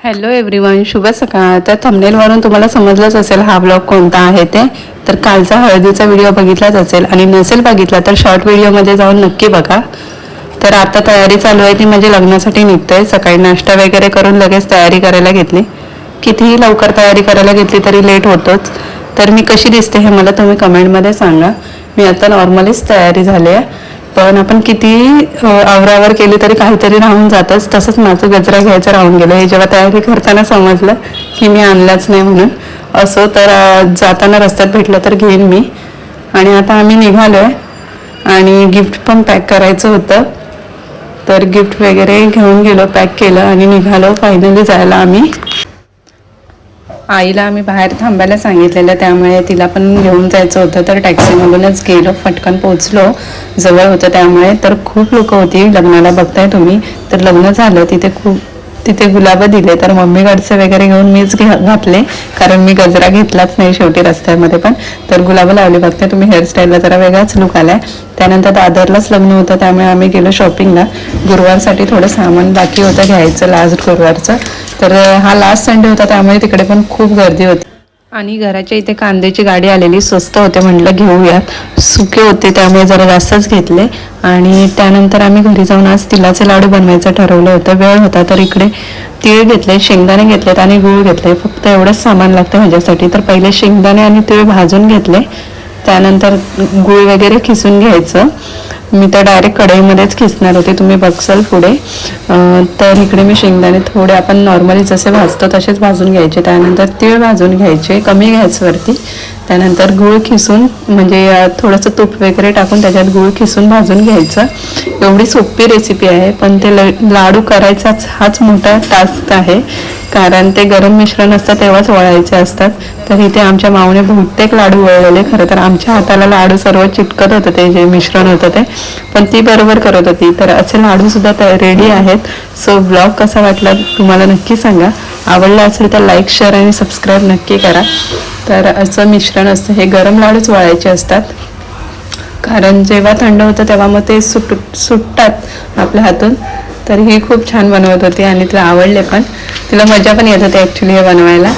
Hello everyone शुभ सकाळ. तर थंबनेलवरून तुम्हाला समजलंच असेल हा ब्लॉग कोणता आहे ते. तर कालचा हळदीचा व्हिडिओ बघितलाच असेल आणि नसेल बघितला तर शॉर्ट व्हिडिओमध्ये जाऊन नक्की बघा. तर आता तयारी चालू आहे ती म्हणजे लग्नासाठी निघतोय. सकाळी नाश्ता वगैरे करून लगेच तयारी करायला घेतली. कितीही लवकर तयारी करायला घेतली तरी लेट होतोच. तर मी कशी दिसते हे मला तुम्ही कमेंटमध्ये सांगा. मी आता नॉर्मलीच तयारी झाली आहे. पण आपण किती आवरावर केली तरी काहीतरी राहून जातच. तसंच माझं गजरा घ्यायचं राहून गेलं. हे जेव्हा तयारी करताना समजलं की मी आणलाच नाही म्हणून. असो तर जाताना रस्त्यात भेटलं तर घेईन मी. आणि आता आम्ही निघालोय. आणि गिफ्ट पण पॅक करायचं होतं. तर गिफ्ट वगैरे घेऊन गेलो पॅक केलं आणि निघालो. फायनली जायला आम्ही. आईला आम्ही बाहेर थांबायला सांगितलेलं त्यामुळे तिला पण घेऊन जायचं होतं. तर टॅक्सीमधूनच गेलो पटकन पोचलो जवळ होतं त्यामुळे. तर खूप लोक होती लग्नाला बघताय तुम्ही. तर लग्न झालं तिथे खूप तिथे गुलाबं दिले तर मम्मीकडचे वगैरे घेऊन मीच घे घातले कारण मी गजरा घेतलाच नाही शेवटी रस्त्यामध्ये पण. तर गुलाब लावली बघते तुम्ही हेअरस्टाईलला जरा वेगळाच लुक आलाय. त्यानंतर दादरलाच लग्न होतं त्यामुळे आम्ही गेलो शॉपिंगला गुरुवारसाठी थोडं सामान बाकी होतं घ्यायचं लास्ट गुरुवारचं. तर हा लास्ट संडे होता त्यामुळे तिकडे पण खूप गर्दी होती. आणि घराच्या इथे कांद्याची गाडी आलेली स्वस्त होते म्हटलं घेऊयात. सुके होते त्यामुळे जरा जास्तच घेतले. आणि त्यानंतर आम्ही घरी जाऊन आज तिलाचे लाडू बनवायचं ठरवलं होतं. वेळ होता तर इकडे तीळ घेतले शेंगदाणे घेतलेत आणि गूळ घेतले. फक्त एवढंच सामान लागतं ह्याच्यासाठी. तर पहिले शेंगदाणे आणि तीळ भाजून घेतले. त्यानंतर गूळ वगैरे खिसून घ्यायचं. मी तर डायरेक्ट कढईमध्येच खिसणार होते. तुम्ही बघसाल पुढे. तर इकडे मी शेंगदाणे थोडे आपण नॉर्मली जसे भाजतो तसेच भाजून घ्यायचे. त्यानंतर तीळ भाजून घ्यायचे कमी गॅसवरती. त्यानंतर गूळ खिसून म्हणजे थोडंसं तूप वगैरे टाकून त्याच्यात गूळ खिसून भाजून घ्यायचं. एवढी सोपी रेसिपी आहे पण ते ल- लाडू करायचाच हाच मोठा टास्क आहे. कारण ते गरम मिश्रण असतं तेव्हाच वळायचे असतात. तर इथे आमच्या माऊने बहुतेक लाडू वळलेले. खरं तर आमच्या हाताला लाडू सर्व चिटकत होतं ते जे मिश्रण होतं ते. पण ती बरोबर करत होती. तर असे लाडूसुद्धा रेडी आहेत. सो ब्लॉग कसा वाटला तुम्हाला नक्की सांगा. आवडला असेल तर लाईक शेअर आणि सबस्क्राईब नक्की करा. तर असं मिश्रण असतं. हे गरम लाडूच वळायचे असतात. कारण जेव्हा थंड होतं तेव्हा मग ते सुट सुटतात आपल्या हातून. तर ही खूप छान बनवत होती आणि तिला आवडले पण. तिला मजा पण येत होती ॲक्च्युली हे बनवायला.